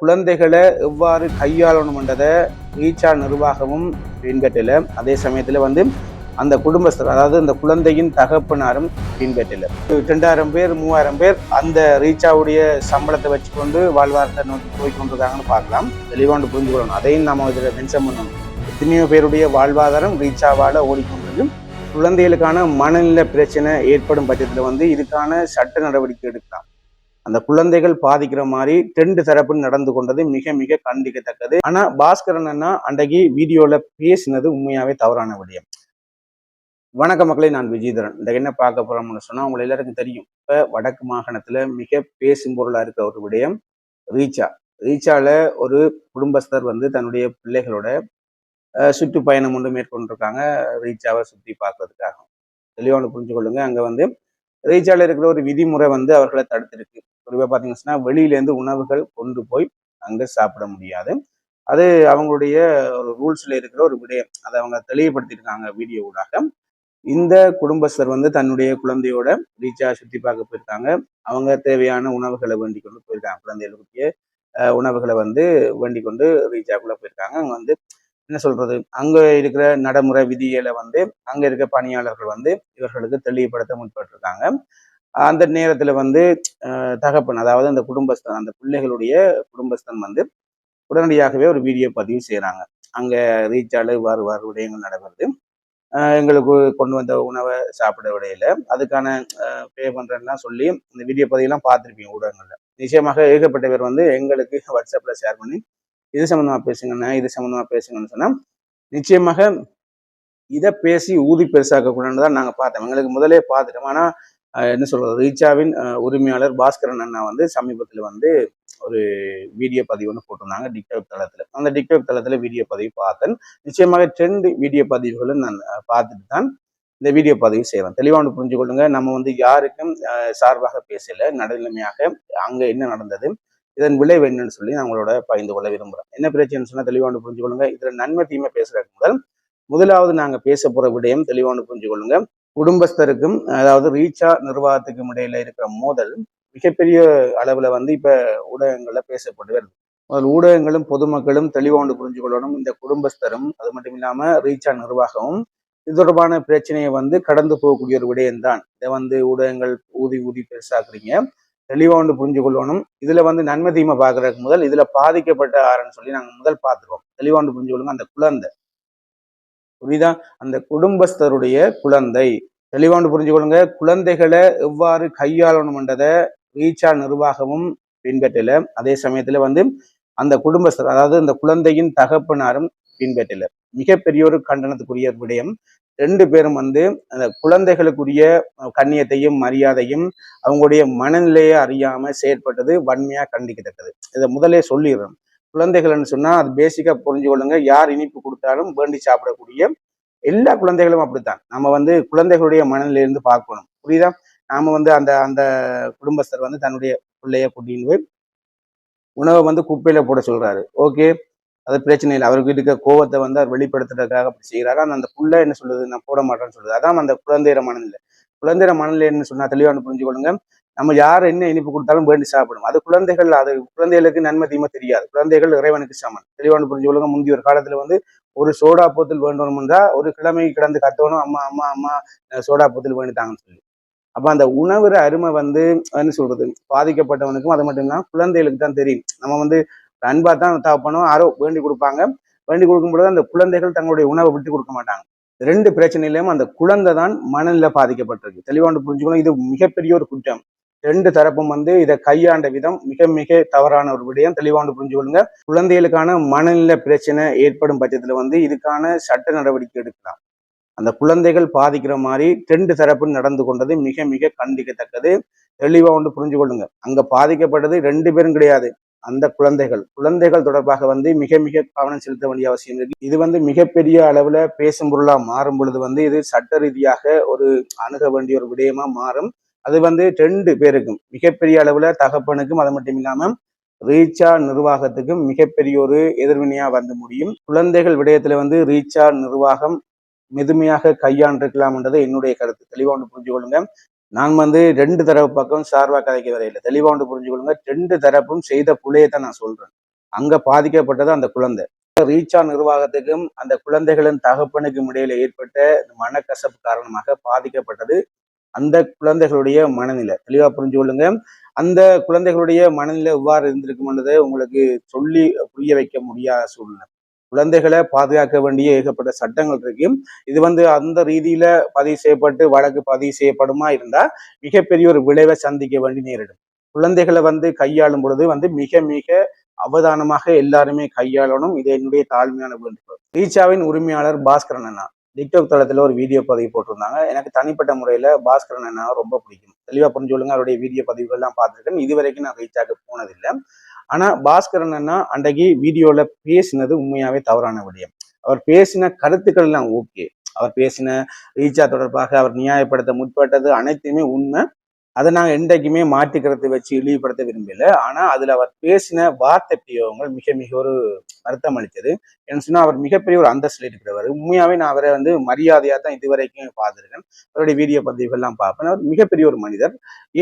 குழந்தைகளை எவ்வாறு கையாளணும்ன்றதை ரீச்சா நிர்வாகமும் பின்பற்றல. அதே சமயத்தில் வந்து அந்த குடும்பஸ்தர் அதாவது அந்த குழந்தையின் தகப்பனாரும் பின்பற்றல. ரெண்டாயிரம் பேர் மூவாயிரம் பேர் அந்த ரீச்சாவுடைய சம்பளத்தை வச்சுக்கொண்டு வாழ்வாரத்தை நோக்கி போய் கொண்டிருக்காங்கன்னு பார்க்கலாம். தெளிவாண்டு புரிஞ்சு கொள்ளணும் அதையும் நாம் இதில் மென்ஷன் பண்ணணும். எத்தனையோ பேருடைய வாழ்வாதாரம் ரீச்சாவால் ஓடிக்கொண்டது குழந்தைகளுக்கான மனநில பிரச்சனை ஏற்படும் பட்சத்தில் வந்து இதுக்கான சட்ட நடவடிக்கை எடுக்கலாம். அந்த குழந்தைகள் பாதிக்கிற மாதிரி ரெண்டு தரப்பு நடந்து கொண்டது மிக மிக கண்டிக்கத்தக்கது. ஆனா பாஸ்கரன் அண்ணா அன்றைக்கு வீடியோல பேசினது உண்மையாவே தவறான விடயம். வணக்க மக்களை நான் விஜயதரன். இந்த என்ன பார்க்க போறோம்னு சொன்னா உங்களை எல்லாருக்கும் தெரியும். இப்ப வடக்கு மாகாணத்துல மிக பேசும் பொருளா இருக்க ஒரு விடயம் ரீச்சா. ரீச்சால ஒரு குடும்பஸ்தர் வந்து தன்னுடைய பிள்ளைகளோட சுற்றுப்பயணம் ஒன்று மேற்கொண்டிருக்காங்க ரீச்சாவை சுற்றி பார்க்கறதுக்காக. தெளிவான புரிஞ்சு கொள்ளுங்க அங்க வந்து ரீச்சால இருக்கிற ஒரு விதிமுறை வந்து அவர்களை தடுத்திருக்கு. குறிப்பாக பார்த்தீங்கன்னா வெளியிலேருந்து உணவுகள் கொண்டு போய் அங்கே சாப்பிட முடியாது. அது அவங்களுடைய ஒரு ரூல்ஸில் இருக்கிற ஒரு விடயம். அதை அவங்க தெளிவுபடுத்தியிருக்காங்க வீடியோ ஊடாக. இந்த குடும்பஸ்தர் வந்து தன்னுடைய குழந்தையோட ரீச்சா சுற்றி பார்க்க போயிருக்காங்க. அவங்க தேவையான உணவுகளை வேண்டி கொண்டு போயிருக்காங்க. குழந்தைகளுக்குரிய உணவுகளை வந்து வேண்டி கொண்டு ரீச்சாக்குள்ள போயிருக்காங்க. அங்கே வந்து என்ன சொல்றது? அங்க இருக்கிற நடைமுறை விதிகளை வந்து அங்க இருக்க பணியாளர்கள் வந்து இவர்களுக்கு தெளிவுபடுத்த முற்பட்டிருக்காங்க. அந்த நேரத்தில் வந்து தகப்பன் அதாவது அந்த குடும்பஸ்தன் அந்த பிள்ளைகளுடைய குடும்பஸ்தன் வந்து உடனடியாகவே ஒரு வீடியோ பதிவு செய்கிறாங்க அங்கே ரீச்சாலு வாறு வாறு விடயங்கள் நடக்கிறது. எங்களுக்கு கொண்டு வந்த உணவை சாப்பிட விடையில அதுக்கான பே பண்றேன்லாம் சொல்லி இந்த வீடியோ பதிவெல்லாம் பார்த்துருப்பீங்க ஊடகங்களில். நிச்சயமாக ஏகப்பட்ட பேர் வந்து எங்களுக்கு வாட்ஸ்அப்பில் ஷேர் பண்ணி இது சம்மந்தமாக பேசுங்கண்ணா இது சம்மந்தமாக பேசுங்கன்னு சொன்னால் நிச்சயமாக இதை பேசி ஊதி பெருசாக்க கூடாதுன்னு தான் நாங்கள் பார்த்தோம். எங்களுக்கு முதலே பார்த்துட்டோம். ஆனால் என்ன சொல்கிறது ரீச்சாவின் உரிமையாளர் பாஸ்கரன் அண்ணா வந்து சமீபத்தில் வந்து ஒரு வீடியோ பதிவு ஒன்று போட்டிருந்தாங்க டிக்டாக் தளத்தில். அந்த டிக்டாக் தளத்தில் வீடியோ பதிவு பார்த்தேன். நிச்சயமாக ட்ரெண்ட் வீடியோ பதிவுகளும் நான் பார்த்துட்டு தான் இந்த வீடியோ பதிவு செய்கிறேன் தெளிவாக ஒன்று புரிஞ்சு கொள்ளுங்க நம்ம வந்து யாருக்கும் சார்பாக பேசலை நடுநிலைமையாக அங்கே என்ன நடந்தது இதன் விளைவு என்னன்னு சொல்லி நான் உங்களோட பகிர்ந்து கொள்ள விரும்புகிறேன் என்ன பிரச்சனைன்னு சொன்னால் தெளிவாக ஒன்று புரிஞ்சு கொள்ளுங்க. இதில் நன்மை தீமை பேசுகிறதுக்கு முதல் முதலாவது நாங்கள் பேச போகிற விடயம் தெளிவாக ஒன்று புரிஞ்சு கொள்ளுங்க. குடும்பஸ்தருக்கும் அதாவது ரீச்சா நிர்வாகத்துக்கும் இடையில இருக்கிற மோதல் மிகப்பெரிய அளவுல வந்து இப்ப ஊடகங்கள்ல பேசப்பட்டு வருது முதல் ஊடகங்களும் பொதுமக்களும் தெளிவாண்டு புரிஞ்சு கொள்ளணும் இந்த குடும்பஸ்தரும் அது மட்டும் இல்லாம ரீச்சா நிர்வாகமும் இது தொடர்பான பிரச்சனையை வந்து கடந்து போகக்கூடிய ஒரு விடயம்தான். இதை வந்து ஊடகங்கள் ஊதி ஊதி பெருசாக்குறீங்க. தெளிவாண்டு புரிஞ்சு கொள்ளணும் இதுல வந்து நன்மை தீமை பாக்குறதுக்கு முதல் இதுல பாதிக்கப்பட்ட ஆறுன்னு சொல்லி நாங்க முதல் பார்த்துருவோம். தெளிவாண்டு புரிஞ்சு கொள்ளுங்க அந்த குழந்தை. புரியுதா? அந்த குடும்பஸ்தருடைய குழந்தை. தெளிவாண்டு புரிஞ்சுக்கொள்ளுங்க குழந்தைகளை எவ்வாறு கையாளணும்ன்றதை ரீச்சா நிர்வாகமும் பின்பற்றல. அதே சமயத்துல வந்து அந்த குடும்பஸ்தர் அதாவது அந்த குழந்தையின் தகப்பனாரும் பின்பற்றல. மிகப்பெரிய ஒரு கண்டனத்துக்குரிய விடயம். ரெண்டு பேரும் வந்து அந்த குழந்தைகளுக்குரிய கண்ணியத்தையும் மரியாதையும் அவங்களுடைய மனநிலையை அறியாம செயற்பட்டது வன்மையா கண்டிக்கத்தக்கது. இதை முதலே சொல்லிடுறோம். குழந்தைகள்னு சொன்னால் அது பேசிக்காக புரிஞ்சு கொள்ளுங்க. யார் இனிப்பு கொடுத்தாலும் வேண்டி சாப்பிடக்கூடிய எல்லா குழந்தைகளும் அப்படித்தான். நம்ம வந்து குழந்தைகளுடைய மனநிலையிலிருந்து பார்க்கணும். புரியுதா? நாம வந்து அந்த அந்த குடும்பஸ்தர் வந்து தன்னுடைய பிள்ளைய கூட்டின்னு போய் உணவை வந்து குப்பையில போட சொல்றாரு. ஓகே? அது பிரச்சனை இல்லை. அவருக்கு இருக்க கோவத்தை வந்து அவர் வெளிப்படுத்துறதுக்காக அப்படி செய்கிறாரு ஆனால் அந்த புள்ள என்ன சொல்லுது? நான் போட மாட்டேன்னு சொல்லுது. அதான் அந்த குழந்தையிற மனநிலை. குழந்தையிற மனநிலைன்னு சொன்னா தெளிவான புரிஞ்சு கொள்ளுங்க. நம்ம யார் என்ன இனிப்பு கொடுத்தாலும் வேண்டி சாப்பிடும். அது குழந்தைகள் அது குழந்தைகளுக்கு நன்மை தீமை தெரியாது. குழந்தைகள் இறைவனுக்கு சமன் தெளிவான புரிஞ்சு கொள்ளுங்க. முந்தைய ஒரு காலத்துல வந்து ஒரு சோடா போத்தில் வேண்டணும்ன்றா ஒரு கிழமை கிடந்து கத்தணும் அம்மா அம்மா அம்மா சோடா போத்தில் வேண்டித்தாங்கன்னு சொல்லி. அப்போ அந்த உணவுற அருமை வந்து என்ன சொல்றது பாதிக்கப்பட்டவனுக்கும் அது மட்டும் இல்லாமல் குழந்தைகளுக்கு தான் தெரியும். நம்ம வந்து அன்பா தான் தகப்பனும் யாரோ வேண்டி கொடுப்பாங்க. வேண்டி கொடுக்கும் பொழுது அந்த குழந்தைகள் தங்களுடைய உணவை விட்டு கொடுக்க மாட்டாங்க. ரெண்டு பிரச்சனையிலும் அந்த குழந்தை தான் மனநிலை பாதிக்கப்பட்டிருக்கு. தெளிவாண்டு புரிஞ்சுக்கணும் இது மிகப்பெரிய ஒரு குற்றம். ரெண்டு தரப்பும் வந்து இதை கையாண்ட விதம் மிக மிக தவறான ஒரு விடயம். தெளிவாண்டு புரிஞ்சுக்கொள்ளுங்க. குழந்தைகளுக்கான மனநில பிரச்சனை ஏற்படும் பட்சத்தில் வந்து இதுக்கான சட்ட நடவடிக்கை எடுக்கலாம். அந்த குழந்தைகள் பாதிக்கிற மாதிரி ரெண்டு தரப்பு நடந்து கொண்டது மிக மிக கண்டிக்கத்தக்கது. தெளிவாக ஒன்று புரிஞ்சு கொள்ளுங்க அங்க பாதிக்கப்பட்டது ரெண்டு பேரும் கிடையாது. அந்த குழந்தைகள். குழந்தைகள் தொடர்பாக வந்து மிக மிக கவனம் செலுத்த வேண்டிய அவசியம் இருக்கு. இது வந்து மிகப்பெரிய அளவில் பேசும் பொருளாக மாறும் பொழுது வந்து இது சட்ட ரீதியாக ஒரு அணுக வேண்டிய ஒரு விடயமா மாறும். அது வந்து ரெண்டு பேருக்கும் மிகப்பெரிய அளவில் தகப்பனுக்கும் அது மட்டும் இல்லாமல் ரீச்சா நிர்வாகத்துக்கும் மிகப்பெரிய ஒரு எதிர்வினையாக வந்து முடியும். குழந்தைகள் விடயத்தில் வந்து ரீச்சா நிர்வாகம் மெதுமையாக கையாண்டிருக்கலாம்ன்றது என்னுடைய கருத்து. தெளிவாக ஒன்று புரிஞ்சு கொள்ளுங்க. நான் வந்து ரெண்டு தரப்பு பக்கம் சார்பாக கதைக்கு வரையில தெளிவாக ஒன்று புரிஞ்சு கொள்ளுங்க. ரெண்டு தரப்பும் செய்த புள்ளையை நான் சொல்றேன். அங்க பாதிக்கப்பட்டது அந்த குழந்தை. ரீச்சா நிர்வாகத்துக்கும் அந்த குழந்தைகளின் தகப்பனுக்கும் இடையில ஏற்பட்ட இந்த மனக்கசப்பு காரணமாக பாதிக்கப்பட்டது அந்த குழந்தைகளுடைய மனநிலை. தெளிவாக புரிஞ்சு கொள்ளுங்க. அந்த குழந்தைகளுடைய மனநிலை எவ்வாறு இருந்திருக்கும்ன்றதை உங்களுக்கு சொல்லி புரிய வைக்க முடியாத சூழ்நிலை. குழந்தைகளை பாதுகாக்க வேண்டிய ஏகப்பட்ட சட்டங்கள் இருக்கு. இது வந்து அந்த ரீதியில பதிவு செய்யப்பட்டு வழக்கு பதிவு செய்யப்படுமா இருந்தா மிகப்பெரிய ஒரு விளைவை சந்திக்க வேண்டி நேரிடும். குழந்தைகளை வந்து கையாளும் பொழுது வந்து மிக மிக அவதானமாக எல்லாருமே கையாளணும். இது என்னுடைய தாழ்மையான வேண்டுகோள். ரீச்சாவின் உரிமையாளர் பாஸ்கரன் அண்ணா. டிக்டாக் தளத்தில் ஒரு வீடியோ பதிவு போட்டிருந்தாங்க. எனக்கு தனிப்பட்ட முறையில் பாஸ்கரன் அண்ணா ரொம்ப பிடிக்கும். தெளிவாக புரிஞ்சு சொல்லுங்க அவருடைய வீடியோ பதிவுகள்லாம் பார்த்துருக்கேன். இது வரைக்கும் நான் ரீச்சாக்கு போனதில்லை. ஆனால் பாஸ்கரன் அண்ணா அன்றைக்கு வீடியோவில் பேசினது உண்மையாகவே தவறான விடயம். அவர் பேசின கருத்துக்கள்லாம் ஓகே அவர் பேசின ரீச்சா தொடர்பாக அவர் நியாயப்படுத்த முற்பட்டது அனைத்துமே உண்மை. அதை நாங்கள் என்றைக்குமே மாற்றுக்கிறதை வச்சு இழிவுபடுத்த விரும்பல. ஆனால் அதில் அவர் பேசின வார்த்தை பிரியோகங்கள் மிக மிக ஒரு வருத்தம் அளித்தது. என்ன சொன்னால் அவர் மிகப்பெரிய ஒரு அந்தஸ்தில் இருக்கிறவர் உண்மையாகவே நான் அவரை வந்து மரியாதையாக தான் இதுவரைக்கும் பார்த்துருக்கேன். அவருடைய வீடியோ பதிவுகள்லாம் பார்ப்பேன். அவர் மிகப்பெரிய ஒரு மனிதர்.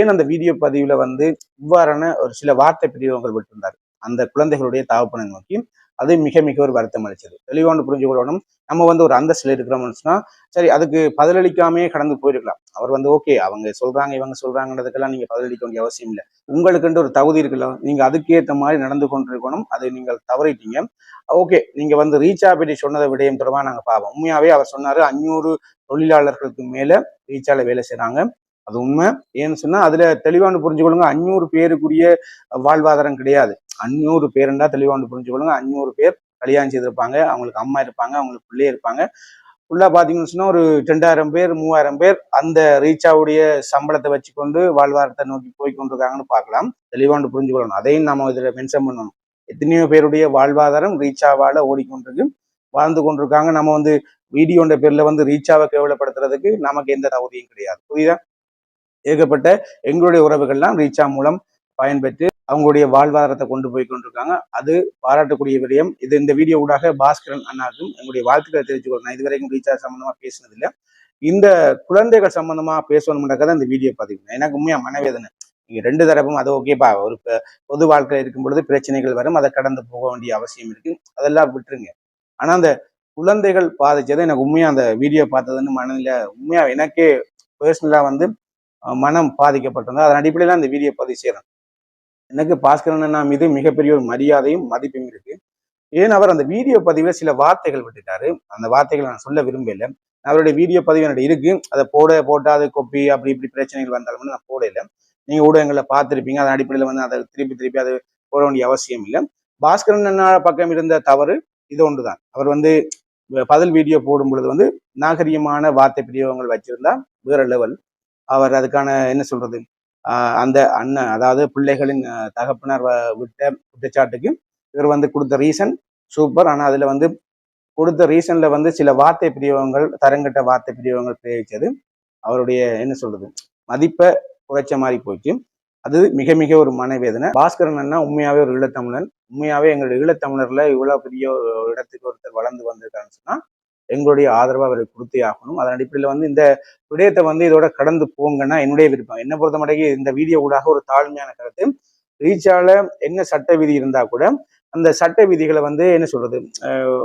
ஏன் அந்த வீடியோ பதிவில் வந்து இவ்வாறான ஒரு சில வார்த்தை பிரியோகங்கள் விட்டிருந்தார்? அந்த குழந்தைகளுடைய தாவப்பனை நோக்கி. அது மிக மிக ஒரு வருத்தம் அளிச்சது தெளிவான புரிஞ்சு கொள்ளணும். நம்ம வந்து ஒரு அந்தஸ்தில் இருக்கிறோம்னு சரி அதுக்கு பதிலளிக்காமே கடந்து போயிருக்கலாம். அவர் வந்து ஓகே அவங்க சொல்றாங்க இவங்க சொல்றாங்கன்றதுக்கெல்லாம் நீங்க பதிலளிக்க வேண்டிய அவசியம் இல்லை. உங்களுக்குன்ற ஒரு தகுதி இருக்குல்ல நீங்க அதுக்கேற்ற மாதிரி நடந்து கொண்டிருக்கணும். அதை நீங்கள் தவறிட்டீங்க. ஓகே நீங்க வந்து ரீச்சா பற்றி சொன்னதை விடயம் தொடர்பாக நாங்க பார்ப்போம் உண்மையாவே அவர் சொன்னாரு அஞ்சூறு தொழிலாளர்களுக்கு மேல ரீச்சால வேலை செய்றாங்க. அது உண்மை. ஏன்னு சொன்னால் அதில் தெளிவான புரிஞ்சுக்கொள்ளுங்க அஞ்சூறு பேருக்குரிய வாழ்வாதாரம் கிடையாது. அஞ்சூறு பேருண்டா தெளிவான புரிஞ்சுக்கொள்ளுங்க அஞ்சூறு பேர் கல்யாணம் செய்திருப்பாங்க அவங்களுக்கு அம்மா இருப்பாங்க அவங்களுக்கு பிள்ளை இருப்பாங்க. ஃபுல்லாக பார்த்தீங்கன்னு சொன்னால் ஒரு ரெண்டாயிரம் பேர் மூவாயிரம் பேர் அந்த ரீச்சாவுடைய சம்பளத்தை வச்சுக்கொண்டு வாழ்வாரத்தை நோக்கி போய் கொண்டிருக்காங்கன்னு பார்க்கலாம். தெளிவாண்டு புரிஞ்சுக்கொள்ளணும். அதையும் நம்ம இதில் மென்ஷன் பண்ணணும். எத்தனையோ பேருடைய வாழ்வாதாரம் ரீச்சாவால் ஓடிக்கொண்டிருக்கு வாழ்ந்து கொண்டிருக்காங்க. நம்ம வந்து வீடியோன்ற பேரில் வந்து ரீச்சாவை கேவலப்படுத்துறதுக்கு நமக்கு எந்த தகுதியும் கிடையாது. புரியுதா? ஏகப்பட்ட எங்களுடைய உறவுகள்லாம் ரீச்சா மூலம் பயன்பெற்று அவங்களுடைய வாழ்வாதாரத்தை கொண்டு போய் கொண்டிருக்காங்க. அது பாராட்டக்கூடிய விடயம். இது இந்த வீடியோ ஊடாக பாஸ்கரன் அண்ணாக்கும் எங்களுடைய வாழ்த்துக்களை தெரிவிச்சுக்கொள்ள நான் இதுவரைக்கும் ரீசார்ஜ் சம்பந்தமா பேசினதில்லை. இந்த குழந்தைகள் சம்பந்தமா பேசணும்னாக்க தான் இந்த வீடியோ பதிவு எனக்கு உண்மையா மனவேதனை. நீங்க ரெண்டு தரப்பும் அது ஓகேப்பா ஒரு பொது வாழ்க்கையில் இருக்கும் பொழுது பிரச்சனைகள் வரும். அதை கடந்து போக வேண்டிய அவசியம் இருக்கு. அதெல்லாம் விட்டுருங்க. ஆனா அந்த குழந்தைகள் பாதிச்சதை எனக்கு உண்மையா அந்த வீடியோ பார்த்ததுன்னு மனதில் உண்மையா எனக்கே பர்சனலா வந்து மனம் பாதிக்கப்பட்டிருந்தது. அதன் அடிப்படையில் அந்த வீடியோ பதிவு செய்யறேன் எனக்கு பாஸ்கரண்ணா மீது மிகப்பெரிய ஒரு மரியாதையும் மதிப்பும் இருக்கு. ஏன் அவர் அந்த வீடியோ பதிவில் சில வார்த்தைகள் விட்டுட்டாரு? அந்த வார்த்தைகளை நான் சொல்ல விரும்பல அவருடைய வீடியோ பதிவு என்னோட இருக்கு. அதை போட போட்டால் அது கொப்பி அப்படி இப்படி பிரச்சனைகள் வந்தாலும் நான் போடல நீங்க ஊடகங்களில் பார்த்துருப்பீங்க. அதன் அடிப்படையில் வந்து அதை திருப்பி திருப்பி அது போட வேண்டிய அவசியம் இல்லை. பாஸ்கரன் அண்ணா பக்கம் இருந்த தவறு இது ஒன்றுதான். அவர் வந்து பதில் வீடியோ போடும் பொழுது வந்து நாகரிகமான வார்த்தை பிரயோகங்கள் வச்சிருந்தா வேற லெவல் அவர் அதுக்கான என்ன சொல்றது? அந்த அண்ணன் அதாவது பிள்ளைகளின் ஆஹ் தகப்பனார் வ- விட்ட குற்றச்சாட்டுக்கு இவர் வந்து கொடுத்த ரீசன் சூப்பர் ஆனால் அதில் வந்து கொடுத்த ரீசன்ல வந்து சில வார்த்தை பிரியவங்கள் தரங்கட்ட வார்த்தை பிரியவங்கள் பிரயோகிச்சது. அவருடைய என்ன சொல்றது? மதிப்பை குறைச்ச மாதிரி போச்சு. அது மிக மிக ஒரு மனவேதனை. பாஸ்கரன் அண்ணா உண்மையாவே ஒரு ஈழத்தமிழன். உண்மையாவே எங்களுடைய ஈழத்தமிழர்ல இவ்வளவு பெரிய ஒரு இடத்துக்கு ஒருத்தர் வளர்ந்து வந்திருக்காருன்னு சொன்னா எங்களுடைய ஆதரவை அவரை கொடுத்தே ஆகணும். அதன் அடிப்படையில் வந்து இந்த விடயத்தை வந்து இதோட கடந்து போங்கன்னா என்னுடைய விருப்பம். என்ன பொறுத்த மட்டும் இந்த வீடியோ ஊடாக ஒரு தாழ்மையான கருத்து. ரீச்சால என்ன சட்ட விதி இருந்தா கூட அந்த சட்ட விதிகளை வந்து என்ன சொல்றது?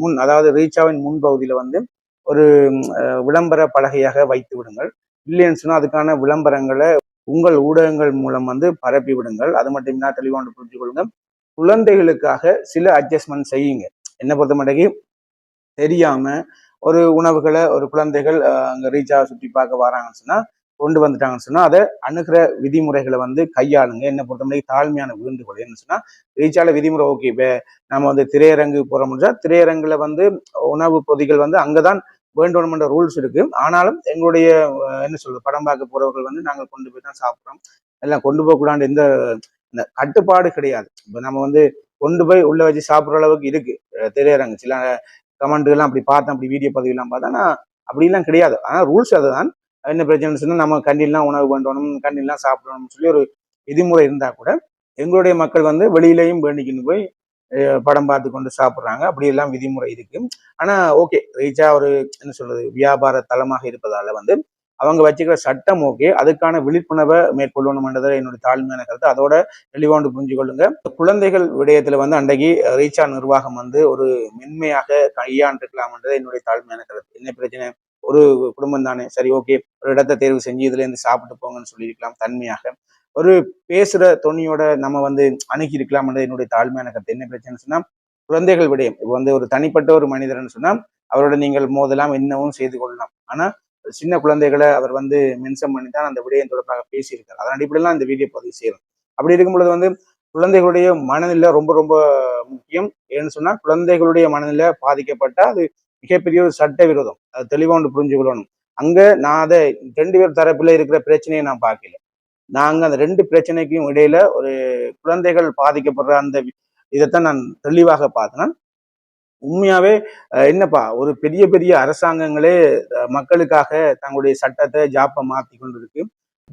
முன் அதாவது ரீச்சாவின் முன்பகுதியில வந்து ஒரு விளம்பர பலகையாக வைத்து விடுங்கள். இல்லைன்னு சொன்னால் அதுக்கான விளம்பரங்களை உங்கள் ஊடகங்கள் மூலம் வந்து பரப்பி விடுங்கள். அது மட்டும் என்ன தெளிவாண்டு புரிஞ்சு கொள்ளுங்க குழந்தைகளுக்காக சில அட்ஜஸ்ட்மெண்ட் செய்யுங்க. என்ன பொறுத்த மட்டும் தெரியாம ஒரு உணவுகளை ஒரு குழந்தைகள் அங்கே ரீச்சாக ரீச்சா சுற்றி பார்க்க வராங்கன்னு சொன்னால் கொண்டு வந்துட்டாங்கன்னு சொன்னால் அதை அணுகிற விதிமுறைகளை வந்து கையாளுங்க. என்ன பொறுத்தவரைக்கும் தாழ்மையான வேண்டுகோள். என்ன சொன்னால் ரீச்சால விதிமுறை ஓகே இப்போ நம்ம வந்து திரையரங்கு போகிற முடிஞ்சா திரையரங்குல வந்து உணவு பொதிகள் வந்து அங்கதான் வேண்டுமென்ற ரூல்ஸ் இருக்கு. ஆனாலும் எங்களுடைய என்ன சொல்றது படம் பார்க்க போறவர்கள் வந்து நாங்கள் கொண்டு போய் தான் சாப்பிட்றோம். எல்லாம் கொண்டு போகக்கூடாது எந்த இந்த கட்டுப்பாடு கிடையாது. இப்போ நம்ம வந்து கொண்டு போய் உள்ள வச்சு சாப்பிட்ற அளவுக்கு இருக்கு. திரையரங்கு. சில கமெண்ட்டுலாம் அப்படி பார்த்தேன் அப்படி வீடியோ பதிவுலாம் பார்த்தா நான் அப்படிலாம் கிடையாது. ஆனால் ரூல்ஸ் அதுதான். என்ன பிரச்சனை நம்ம கண்டிலாம் உணவு பண்ணணும் கண்டிலாம் சாப்பிடணும்னு சொல்லி ஒரு விதிமுறை இருந்தால் கூட எங்களுடைய மக்கள் வந்து வெளியிலையும் வேண்டிக்கின்னு போய் படம் பார்த்து கொண்டு சாப்பிட்றாங்க. அப்படி எல்லாம் விதிமுறை இருக்கு. ஆனால் ஓகே ரீச்சா ஒரு என்ன சொல்றது வியாபார தளமாக இருப்பதால வந்து அவங்க வச்சுக்கிற சட்டம் ஓகே அதுக்கான விழிப்புணர்வை மேற்கொள்ளணும்ன்றதை என்னுடைய தாழ்மையான கருத்து. அதோட தெளிவாண்டு புரிஞ்சு கொள்ளுங்க குழந்தைகள் விடயத்துல வந்து அன்றைக்கு ரீச்சா நிர்வாகம் வந்து ஒரு மென்மையாக கையாண்டிருக்கலாம்ன்றது என்னுடைய தாழ்மையான கருத்து. என்ன பிரச்சனை? ஒரு குடும்பம் தானே. சரி ஓகே ஒரு இடத்த தேர்வு செஞ்சு இதுல இருந்து சாப்பிட்டு போங்கன்னு சொல்லியிருக்கலாம் தன்மையாக. ஒரு பேசுற துணியோட நம்ம வந்து அணுகியிருக்கலாம்ன்றது என்னுடைய தாழ்மையான கருத்து. என்ன பிரச்சனை சொன்னா குழந்தைகள் விடயம். இப்போ வந்து ஒரு தனிப்பட்ட ஒரு மனிதர்னு சொன்னா அவரோட நீங்கள் மோதலாம் என்னவும் செய்து கொள்ளலாம். ஆனா சின்ன குழந்தைகளை அவர் வந்து மென்ஷன் பண்ணி தான் அந்த விடயம் தொடர்பாக பேசியிருக்கார். அதன் அடிப்படையில் இந்த வீடியோ பதிவு செய்யணும் அப்படி இருக்கும் பொழுது வந்து குழந்தைகளுடைய மனநிலை ரொம்ப ரொம்ப முக்கியம். ஏன்னு சொன்னால் குழந்தைகளுடைய மனநிலை பாதிக்கப்பட்டால் அது மிகப்பெரிய ஒரு சட்ட விரோதம் அது தெளிவாக ஒன்று புரிஞ்சு கொள்ளணும் நான் அதை ரெண்டு பேர் தரப்பில் இருக்கிற பிரச்சனையை நான் பார்க்கல. நாங்கள் அந்த ரெண்டு பிரச்சனைக்கும் இடையில ஒரு குழந்தைகள் பாதிக்கப்படுற அந்த இதைத்தான் நான் தெளிவாக பார்த்தேன். உண்மையாவே என்னப்பா ஒரு பெரிய பெரிய அரசாங்கங்களே மக்களுக்காக தங்களுடைய சட்டத்தை ஜாப்பை மாற்றி கொண்டிருக்கு.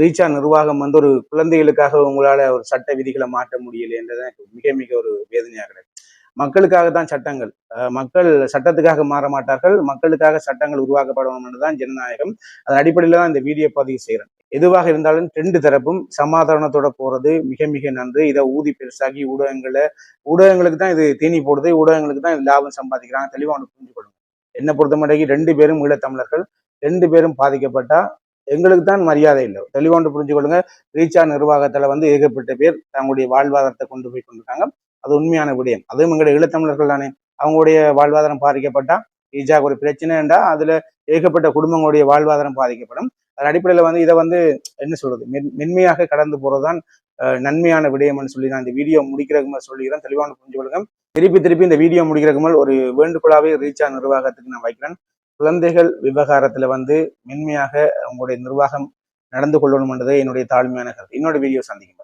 ரீச்சா நிர்வாகம் வந்து ஒரு குழந்தைகளுக்காக உங்களால ஒரு சட்ட விதிகளை மாற்ற முடியலைன்றது எனக்கு மிக மிக ஒரு வேதனையாக கிடையாது மக்களுக்காக தான் சட்டங்கள். மக்கள் சட்டத்துக்காக மாற மாட்டார்கள். மக்களுக்காக சட்டங்கள் உருவாக்கப்படணும் தான் ஜனநாயகம். அதன் அடிப்படையில் தான் இந்த வீடியோ பதிவு செய்கிறேன் எதுவாக இருந்தாலும் ரெண்டு தரப்பும் சமாதானத்தோட போறது மிக மிக நன்று. இதை ஊதி பெருசாகி ஊடகங்களை ஊடகங்களுக்கு தான் இது தீனி போடுது. ஊடகங்களுக்கு தான் இது லாபம் சம்பாதிக்கிறாங்க. தெளிவாக ஒன்று புரிஞ்சுக்கொள்ளுங்க என்னை பொறுத்த மட்டும் ரெண்டு பேரும் ஈழத்தமிழர்கள் ரெண்டு பேரும் பாதிக்கப்பட்டா எங்களுக்கு தான் மரியாதை இல்லை. தெளிவாண்டு புரிஞ்சு புரிஞ்சுக்கொள்ளுங்க ரீச்சா நிர்வாகத்துல வந்து ஏகப்பட்ட பேர் தங்களுடைய வாழ்வாதாரத்தை கொண்டு போய் கொண்டிருக்காங்க. அது உண்மையான விடயம். அதுவும் எங்களுடைய ஈழத்தமிழர்கள் தானே. அவங்களுடைய வாழ்வாதாரம் பாதிக்கப்பட்டா ரீச்சாக்கு ஒரு பிரச்சனைண்டா அதுல ஏகப்பட்ட குடும்பங்களுடைய வாழ்வாதாரம் பாதிக்கப்படும். அதன் அடிப்படையில் வந்து இதை வந்து என்ன சொல்றது? மென் மென்மையாக கடந்து போறதுதான் நன்மையான விடயம்னு சொல்லி நான் இந்த வீடியோ முடிக்கிறதுக்கு மேல சொல்லிக்கிறேன். தெளிவான புரிஞ்சு கொள்ளுங்க திருப்பி திருப்பி இந்த வீடியோ முடிக்கிறதுக்கு மேல் ஒரு வேண்டுகோளாவே ரீச்சா நிர்வாகத்துக்கு நான் வைக்கிறேன். குழந்தைகள் விவகாரத்துல வந்து மென்மையாக உங்களுடைய நிர்வாகம் நடந்து கொள்ளணும்ன்றது என்னுடைய தாழ்மையான கருத்து. இன்னொரு வீடியோ சந்திக்கும்